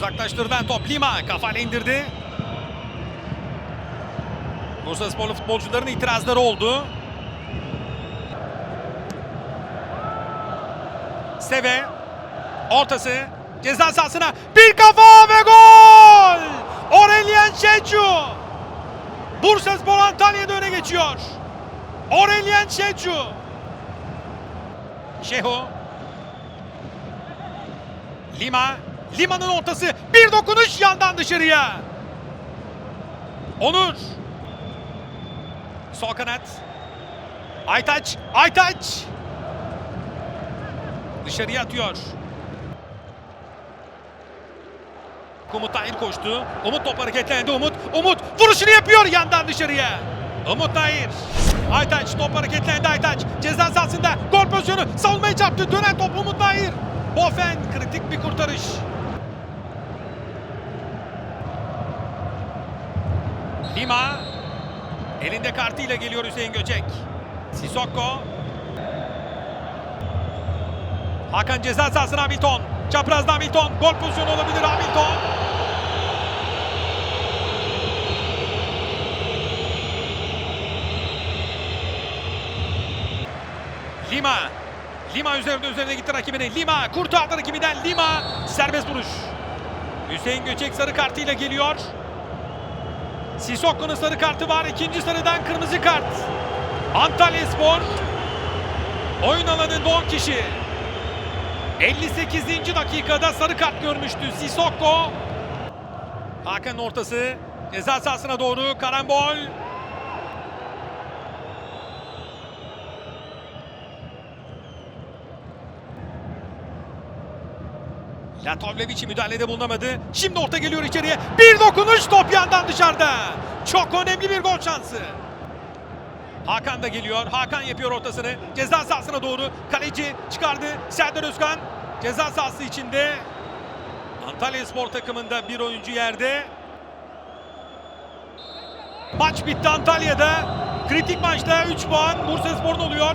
Uzaklaştırılan top Lima kafayla indirdi. Bursa Sporlu futbolcuların itirazları oldu. Seve ortası ceza sahasına bir kafa ve gol! Aurelien Şeçu Bursa Spor Antalya'da öne geçiyor. Aurelien Şeçu Şeho Lima Lima'nın ortası bir dokunuş yandan dışarıya. Onur Sol kanat Aytaç Aytaç Dışarıya atıyor. Umut Tahir koştu. Umut top hareketlendi. Umut. Umut vuruşunu yapıyor yandan dışarıya. Umut Tahir. Aytaç top hareketlendi Aytaç. Ceza sahasında gol pozisyonu. Savunmaya çarptı. Dönen top Umut Tahir. Bofen kritik bir kurtarış. Lima. Elinde kartıyla geliyor Hüseyin Göçek. Sissoko. Hakan ceza sahasına Hamilton. Çaprazda Hamilton. Gol pozisyonu olabilir Hamilton. Lima. Lima üzerinde üzerine gitti rakibine. Lima kurtardı rakibinden. Lima serbest vuruş. Hüseyin Göçek sarı kartıyla geliyor. Sissoko'nun sarı kartı var. İkinci sarıdan kırmızı kart. Antalya Spor oyun alanında 10 kişi. 58. dakikada sarı kart görmüştü Sissoko. Hakan'ın ortası ceza sahasına doğru karambol. Latovlevic müdahalede bulunamadı. Şimdi orta geliyor içeriye. Bir dokunuş top yandan dışarıda. Çok önemli bir gol şansı. Hakan da geliyor. Hakan yapıyor ortasını. Ceza sahasına doğru. Kaleci çıkardı. Serdar Özkan ceza sahası içinde. Antalya Spor takımında bir oyuncu yerde. Maç bitti Antalya'da. Kritik maçta 3 puan Bursa Spor'un oluyor.